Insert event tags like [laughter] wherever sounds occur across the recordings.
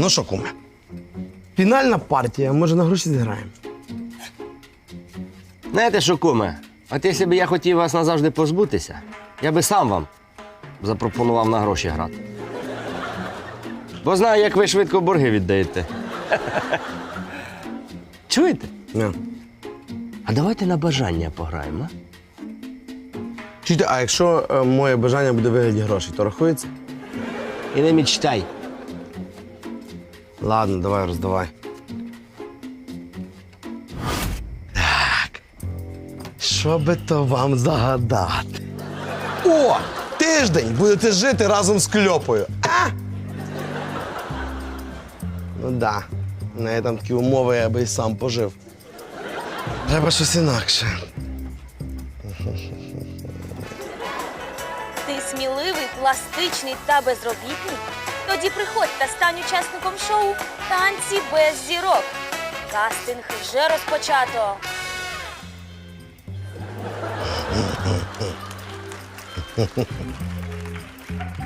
Ну що, куме? Фінальна партія, може на гроші зіграємо. Знаєте що, куме? От якщо б я хотів вас назавжди позбутися, я би сам вам запропонував на гроші грати. Бо знаю, як ви швидко борги віддаєте. [laughs] Чуєте? Не. А давайте на бажання пограємо. а? Чуєте, а якщо е, моє бажання буде вигляді грошей, то рахується? І не мечтай. Ладно, давай роздавай. Так. Що би то вам загадати? О! Тиждень будете жити разом з кльопою. А? Ну да. В неї там такі умови, я би і сам пожив. Треба щось інакше. Ти сміливий, пластичний та безробітний? Тоді приходь та стань учасником шоу Танці без зірок. Кастинг вже розпочато.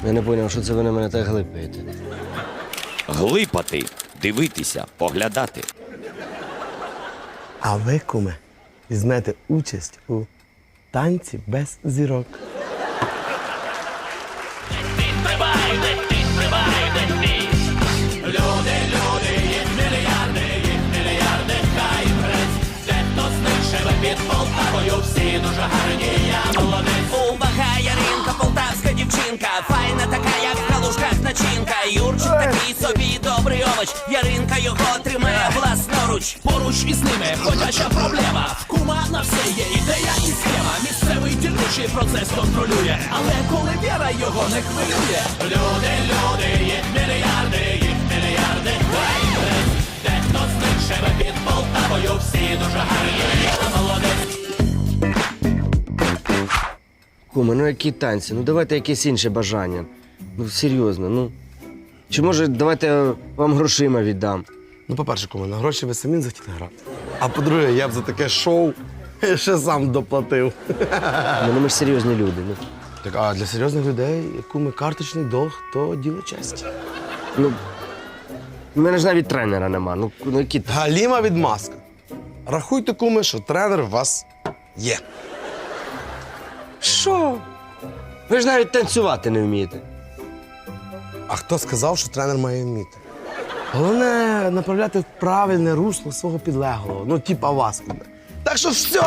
Я не зрозумів, що це ви на мене так глипаєте. Глипати, дивитися, поглядати. А ви, куме, візьмете участь у танці без зірок. Увага, Яринка, полтавська дівчинка, файна така, як в калушках начинка. Юрчик такий собі добрий овоч. Яринка його тримає власноруч. Поруч із ними ходяча проблема. В кума на все є ідея і схема. Місцевий дільничий процес контролює. Але коли віра його не хвилює. Люди, люди, їх мільярди, Живе під Полтавою. Всі дуже гарні. Молодець. Куме, ну які танці? Ну давайте якесь інше бажання. Ну серйозно, ну. Чи може давайте я вам грошима віддам? Ну, по-перше, куме, на гроші ви самі захотіли грати. А по-друге, я б за таке шоу [laughs] ще сам доплатив. Ну, ну ми ж серйозні люди. Ну, Так, а для серйозних людей, куме, карточний долг то діло честі. ну у мене ж навіть тренера нема. Ну, ну які та- Галіма відмазка. Рахуйте, куме, що тренер у вас є. Що? Ви ж навіть танцювати не вмієте. А хто сказав, що тренер має вміти? Головне направляти в правильне русло свого підлеглого. Ну, типа вас, куме. Так що все.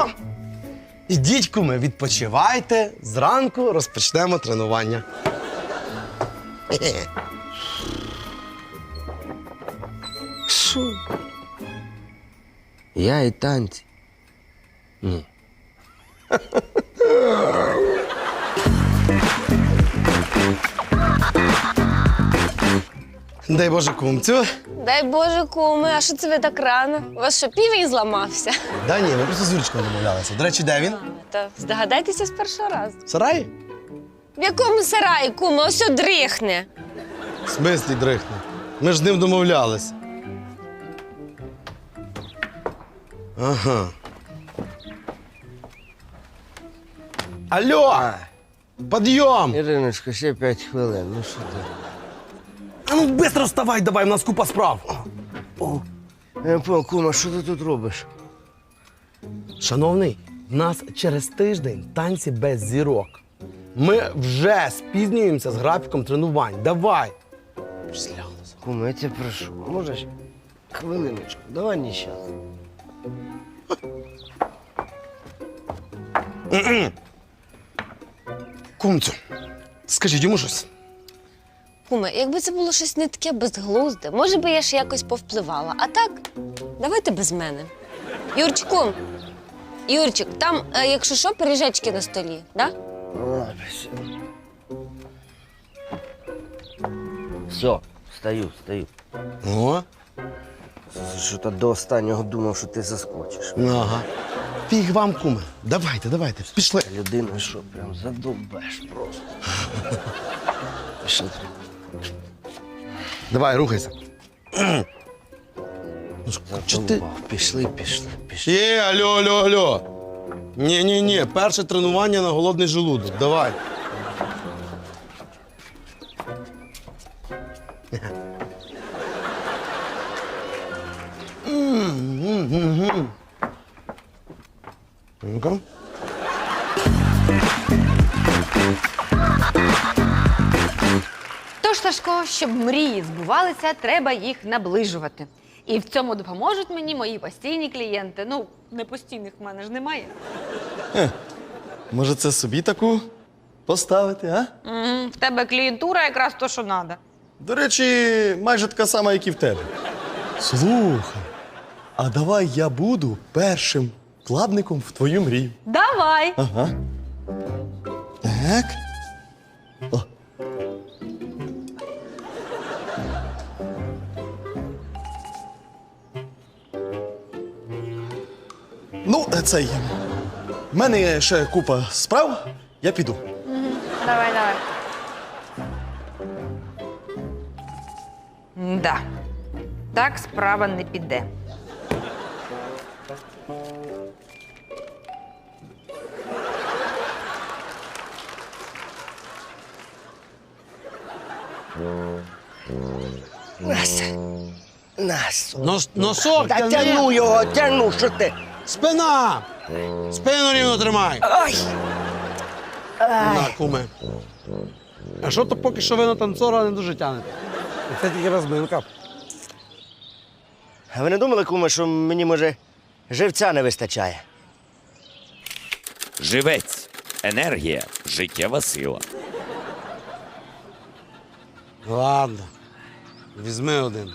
Ідіть, куме, відпочивайте. Зранку розпочнемо тренування. [laughs] Хе-хе. Я і танці. Ні. Дай Боже кумцю. Дай Боже, куми, а що це ви так рано? У вас що, півень зламався? Да ні, ми просто з Юрчиком домовлялися. До речі, де він? Та здогадайтеся з першого разу. В сараї? В якому сараї, куми, ось дрихне. В смислі дрихне. Ми ж з ним домовлялися. Ага. Алло! Підйом! Іриночка, ще п'ять хвилин. Ну що ти? А ну швидко вставай, давай, у нас купа справ. Я не понял, кума, що ти тут робиш? Шановний, в нас через тиждень танці без зірок. Ми вже спізнюємося з графіком тренувань. Давай. Слялося. Кума, я тебе прошу, можеш хвилиночку, давай не. Кумцю, скажіть йому щось. Куми, якби це було щось не таке безглузде, може би я ще якось повпливала. А так, давайте без мене. Юрчику, Юрчик, там, е, якщо що, пиріжечки на столі, да? Все, встаю, встаю. О, Що то до останнього думав, що ти заскочиш. ага. Фіг вам, куме. Давайте, давайте, пішли. Людина, що прям задовбеш просто. [laughs] Пішли. Давай, рухайся. Ну, Чи ти? Задовбав. Пішли, пішли, пішли. Є, алло, алло, алло. Ні, ні, ні, перше тренування на голодний желудок. Давай. Mm-hmm. Here we go. Тож, Сашко, щоб мрії збувалися, треба їх наближувати. І в цьому допоможуть мені мої постійні клієнти. Ну, не постійних в мене ж немає. Е, може, це собі таку поставити, а? Мгм, В тебе клієнтура якраз то, що треба. До речі, майже така сама, як і в тебе. Слухай, а давай я буду першим вкладником в твою мрію. Давай! Ага. Так. О. Ну, цей. В мене є ще купа справ, я піду. Давай, давай. Да. Так справа не піде. Нос, носок Та тягни. тягну його, тягну, що ти? Спина! Спину рівно тримай. Ай! На, куме. А що то поки що ви на танцора не дуже тянете? Це тільки розминка. А ви не думали, куме, що мені, може, живця не вистачає? Живець. Енергія життєва сила. Ладно. Візьми один.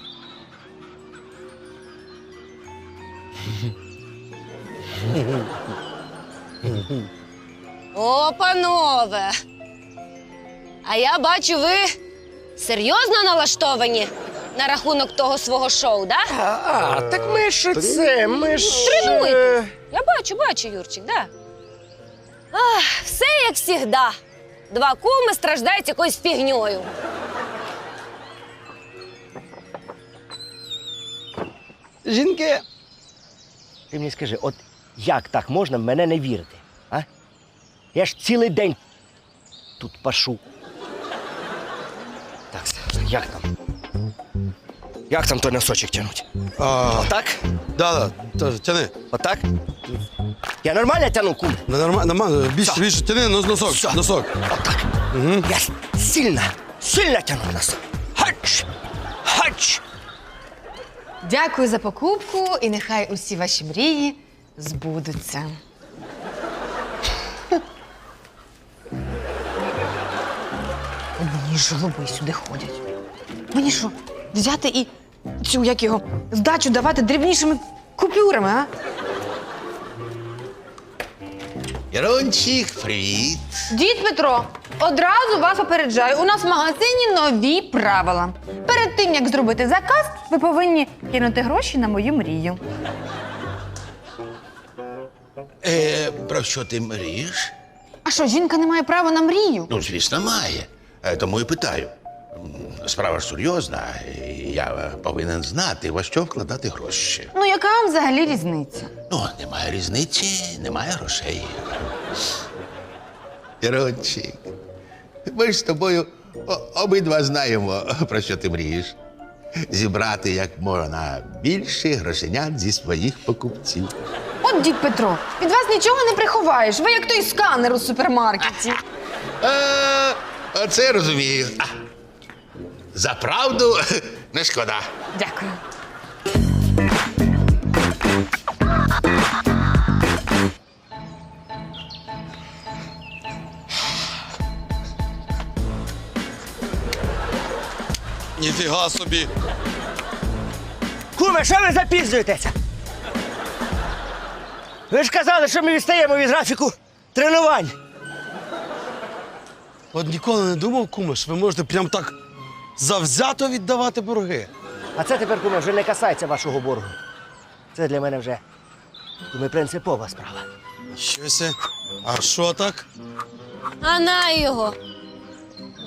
О, панове! А я бачу, ви серйозно налаштовані на рахунок того свого шоу, да? А, так ми ж це, ми ж. Тренуєтесь. Я бачу, бачу, Юрчик, да. Ах, все як завжди. Два куми страждають якоюсь фігньою. Жінки. Ти мені скажи, от як так можна в мене не вірити? А? Я ж цілий день тут пашу. Так, як там? Як там той носочок тянуть? А, Отак? да, да, та- тяни. Отак? Я нормально тяну, кум? Не нормально, нормально. Більше, більше тяни, нос, носок. Все. Носок. Отак. Я с- сильно, сильно тяну носок. Хач! Хач! Дякую за покупку і нехай усі ваші мрії збудуться. Мені ж голуби сюди ходять. Мені що, взяти і цю, як його, здачу давати дрібнішими купюрами, а? Ярончик, привіт. Дід Петро, одразу вас попереджаю. У нас в магазині нові правила. Перед тим як зробити заказ, ви повинні кинути гроші на мою мрію. Е, про що ти мрієш? А що, жінка не має права на мрію? Ну, звісно, має. Е, тому і питаю. М, Справа ж серйозна. і Я е, повинен знати, во що вкладати гроші. Ну, яка вам взагалі різниця? Ну, немає різниці, немає грошей. Ярончик, ми ж з тобою о- обидва знаємо, про що ти мрієш. Зібрати як можна більше грошенят зі своїх покупців. От дід Петро, від вас нічого не приховаєш. Ви як той сканер у супермаркеті. Е, оце я розумію. А, за правду [laughs] не шкода. Дякую. Ніфіга собі. Куме, що ви запізнюєтеся? Ви ж казали, що ми відстаємо від графіку тренувань. От ніколи не думав, куме, що ви можете прям так завзято віддавати борги. А це тепер, куме, вже не касається вашого боргу. Це для мене вже куме, принципова справа. Щося. А що так? А на його.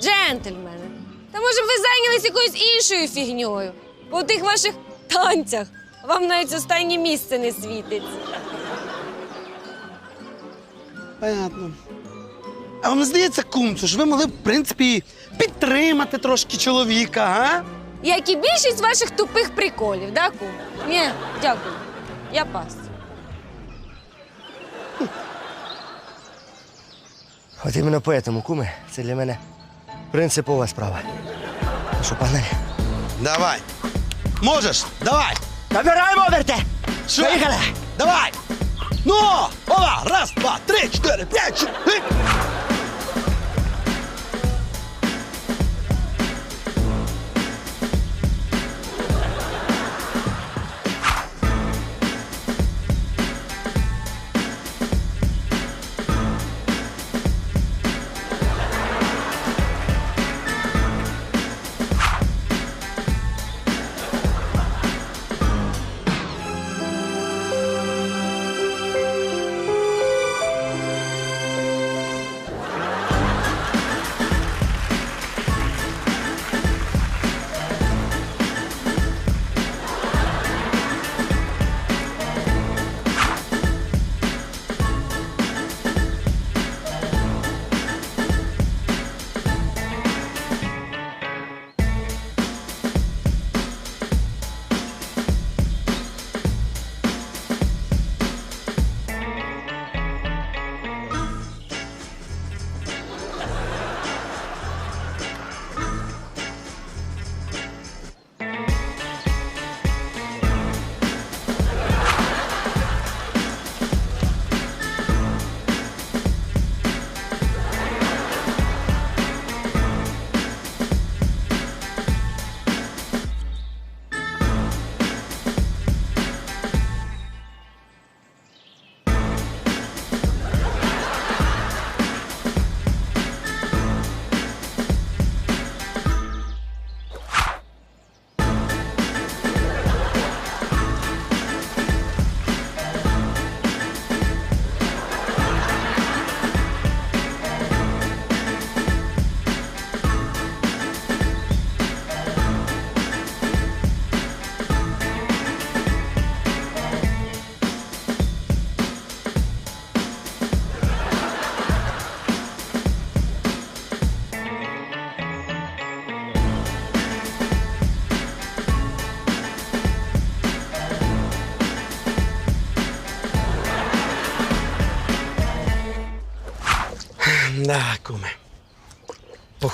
Джентльмени. Та може б ви зайнялись якоюсь іншою фігньою? По тих ваших танцях вам навіть останнє місце не світить. Понятно. А вам не здається, кумцю, що ви могли б, в принципі, підтримати трошки чоловіка, а? Як і більшість ваших тупих приколів, да, кум? Ні, дякую. Я пас. От іменно поэтому, куми, це для мене принципова справа. Ну Що, погнали? Давай. Можеш? Давай. Набираємо оберте! Що? Давай. No! Ova, raz, dva, tri, četiri, pet,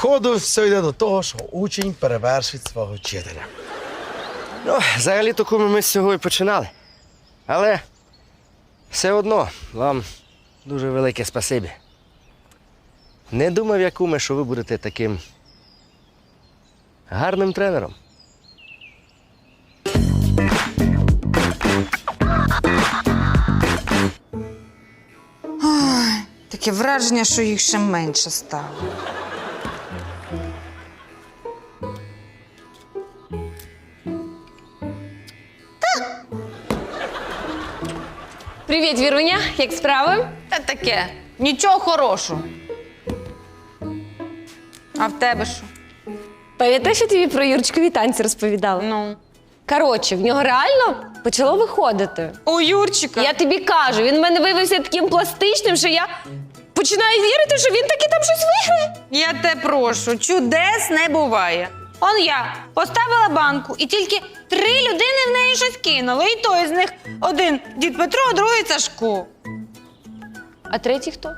Походу, все йде до того, що учень перевершить свого вчителя. Ну, взагалі-то куми ми з цього і починали. Але все одно вам дуже велике спасибі. Не думав я, куме, що ви будете таким гарним тренером. Таке враження, що їх ще менше стало. Привіт, Віруня, як справи? Та таке, нічого хорошого. А в тебе що? Пам'ятаєш, я тобі про Юрчикові танці розповідала? Ну. Коротше, в нього реально почало виходити. У Юрчика. Я тобі кажу, він в мене виявився таким пластичним, що я починаю вірити, що він таки там щось виграє. Я те прошу, чудес не буває. Он я поставила банку, і тільки три людини в неї щось кинули. І той з них один дід Петро, а другий Сашко. А третій хто?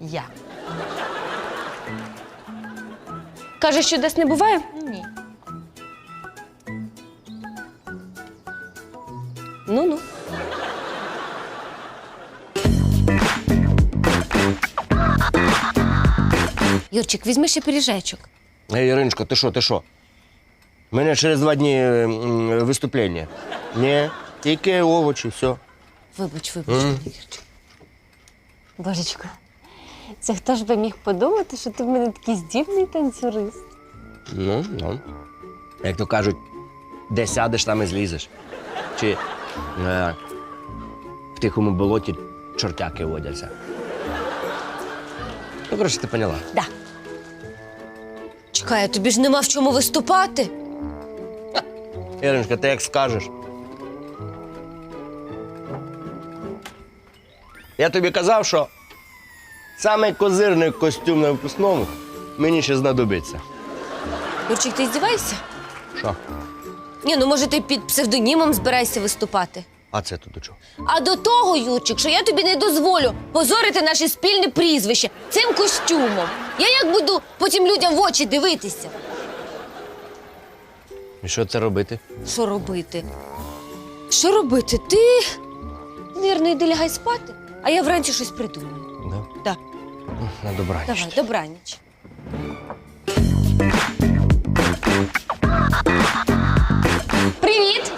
Я. Каже, що десь не буває? Ні. Ну-ну. Юрчик, візьми ще пиріжечок. Ей, Іриночко, ти що, ти що? У мене через два дні м, виступлення. Ні, тільки овочі, все. Вибач, вибач, Юрчик. Божечко, це хто ж би міг подумати, що ти в мене такий здібний танцюрист? Ну, ну. Як то кажуть, де сядеш, там і злізеш. Чи е, в тихому болоті чортяки водяться. Ну, коротше, ти поняла. Да. Чекай, а тобі ж нема в чому виступати. Іриночка, ти як скажеш. Я тобі казав, що саме козирний костюм на випускному мені ще знадобиться. Юрчик, ти здіваєшся? Що? Ні, ну може ти під псевдонімом збираєшся виступати. А це тут до чого? А до того, Юрчик, що я тобі не дозволю позорити наше спільне прізвище цим костюмом. Я як буду потім людям в очі дивитися? І що це робити? Що робити? Що робити? Ти, вірно, йди лягай спати, а я вранці щось придумаю. Да? Да. На добраніч. Давай, добраніч. Привіт!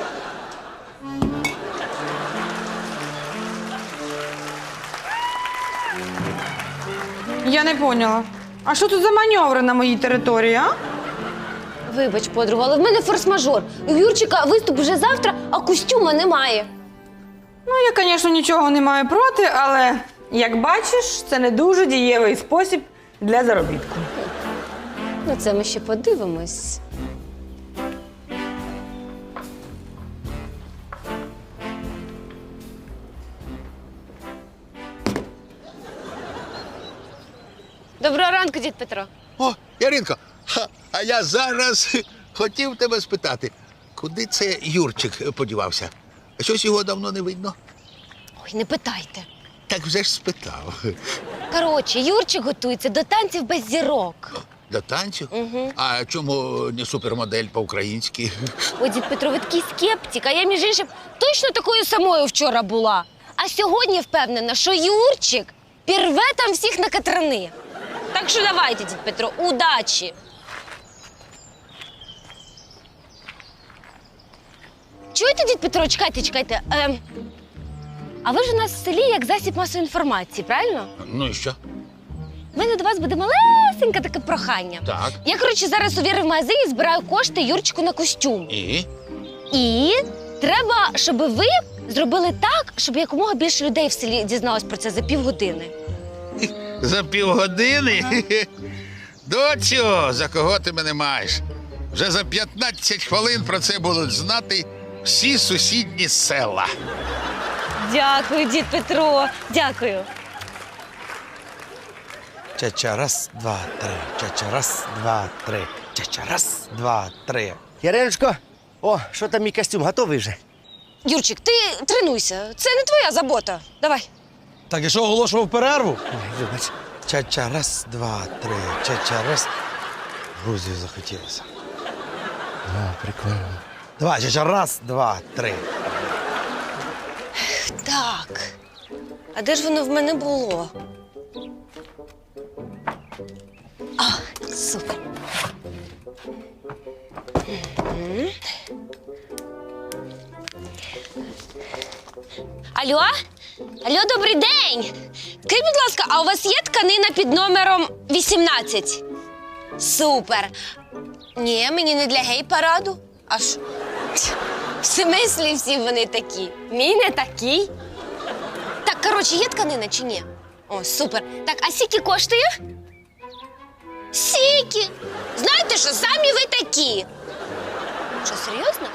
Я не поняла. А що тут за маневри на моїй території, а? Вибач, подруга, але в мене форс-мажор. У Юрчика виступ вже завтра, а костюма немає. Ну, я, звісно, нічого не маю проти, але як бачиш, це не дуже дієвий спосіб для заробітку. Ну, це ми ще подивимось. Доброго ранку, дід Петро. О, Яринко, ха, а я зараз [laughs] хотів тебе спитати, куди це Юрчик подівався? Щось його давно не видно. Ой, не питайте. Так вже ж спитав. Коротше, Юрчик готується до танців без зірок. До танцю? А чому не супермодель по-українськи? Ой, дід Петро, ви такий скептик, а я, між іншим, точно такою самою вчора була. А сьогодні впевнена, що Юрчик пірве там всіх на катрани. Так що давайте, дід Петро, удачі! Чуєте, дід Петро, чекайте, чекайте. Ем, а ви ж у нас в селі як засіб масової інформації, правильно? Ну і що? У мене до вас буде малесеньке таке прохання. Так. Я, коротше, зараз у Віри в магазині збираю кошти Юрчику на костюм. І? І треба, щоб ви зробили так, щоб якомога більше людей в селі дізналось про це за півгодини. За півгодини? [laughs] Доцю, за кого ти мене маєш? Вже за 15 хвилин про це будуть знати всі сусідні села. Дякую, дід Петро. Дякую. Чача, раз, два, три. Чача, раз, два, три. Чача, раз, два, три. Яриночко, о, що там мій костюм, готовий вже? Юрчик, ти тренуйся. Це не твоя забота. Давай. Так, і що оголошував перерву? Ой, вибач. Чача, раз, два, три. Чача, раз. Грузію захотілося. О, прикольно. Давай, чача, раз, два, три. Так. А де ж воно в мене було? А, супер. Мгм. Алло? Алло, добрий день. Скажіть, будь ласка, а у вас є тканина під номером 18? Супер. Ні, мені не для гей-параду. А що? В смислі всі вони такі. Мій не такий. Так, коротше, є тканина чи ні? О, супер. Так, а скільки коштує? Сіки. Знаєте що, самі ви такі. Що, серйозно?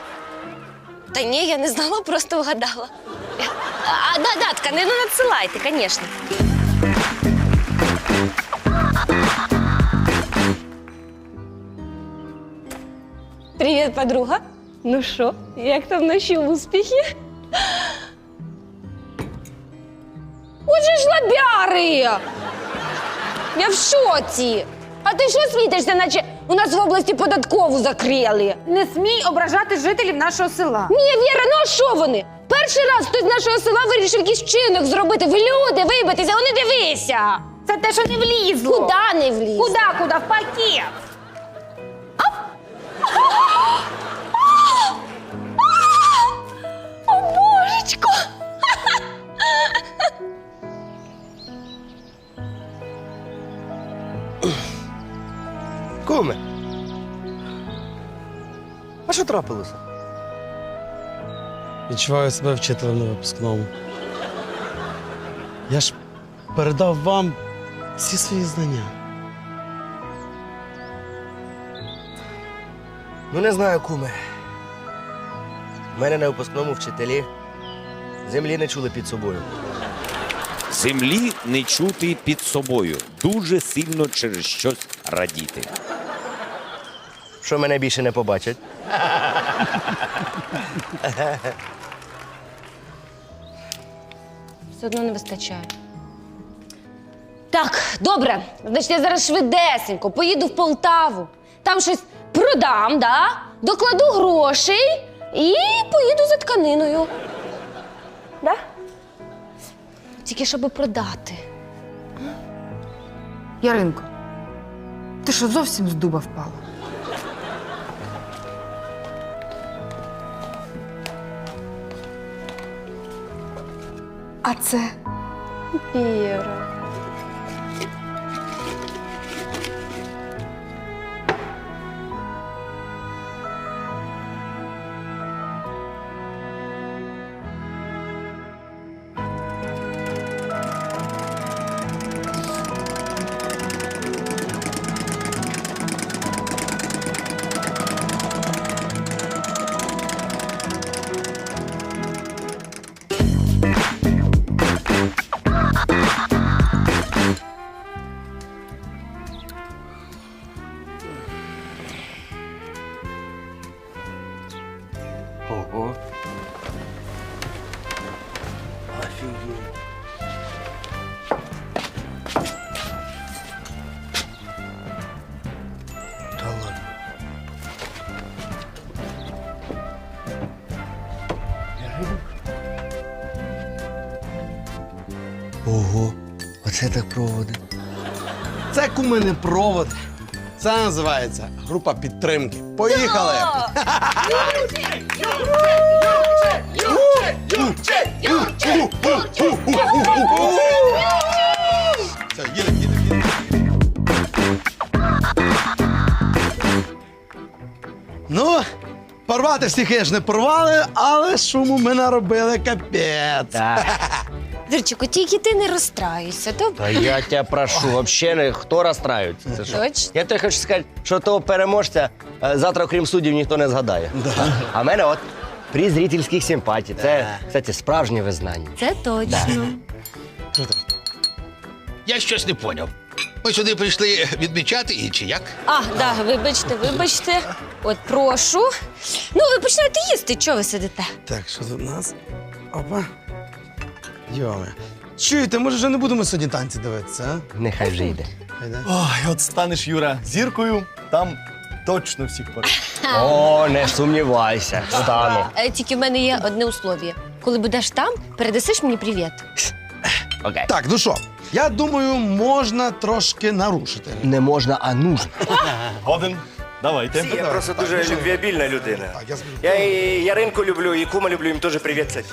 Та ні, я не знала, просто вгадала. А, да, да, тканину надсилайте, звісно. Привіт, подруга. Ну що, як там наші успіхи? Отже ж лабяри! Я в шоці. А ти що світишся, наче у нас в області податкову закрили? Не смій ображати жителів нашого села. Ні, Віра, ну а що вони? Перший раз хтось з нашого села вирішив якийсь вчинок зробити. В люди вибитися, вони дивися. Це те, що не влізло. Куда не вліз? Куда, куда? В пакет. О, божечко! Куме. А що трапилося? Відчуваю себе вчителем на випускному. Я ж передав вам всі свої знання. Ну, не знаю, куме. У мене на випускному вчителі землі не чули під собою. Землі не чути під собою, дуже сильно через щось радіти. Що мене більше не побачать. [laughs] Все одно не вистачає. Так, добре. Значить, я зараз швидесенько поїду в Полтаву. Там щось продам, да? докладу грошей і поїду за тканиною. Да? Тільки щоб продати. Яринко, ти що зовсім з дуба впала? А це Віра. Так проводи. Це куми не провод. Це називається група підтримки. Поїхали! Все, їдемо, їдемо, їдемо. Ну, порвати всіх я ж не порвали, але шуму ми наробили капець. Так. Вірчику, тільки ти не розстраюйся, добре? Та я [laughs] тебе прошу, вообще не хто розстраюється. Це що? Точно? Я тобі хочу сказати, що того переможця е, завтра, окрім суддів, ніхто не згадає. А в мене от приз зрительських симпатій. Це, кстати, справжнє визнання. Це точно. Я щось не поняв. Ми сюди прийшли відмічати і чи як? А, да, вибачте, вибачте. От прошу. Ну, ви починаєте їсти, чого ви сидите? Так, що тут у нас? Опа. Йоме. Чуєте, може вже не будемо сьогодні танці дивитися, а? Нехай вже йде. Ой, от станеш, Юра, зіркою, там точно всіх порив. [laughs] О, не сумнівайся, стану. Е, Тільки в мене є одне условіє. Коли будеш там, передасиш мені привіт. Окей. Так, ну що, я думаю, можна трошки нарушити. Не можна, а нужно. [laughs] Годен, давайте. Я просто дуже любвеобільна людина. Я. Я і Яринку люблю, і кума люблю, їм теж привіт. кстати.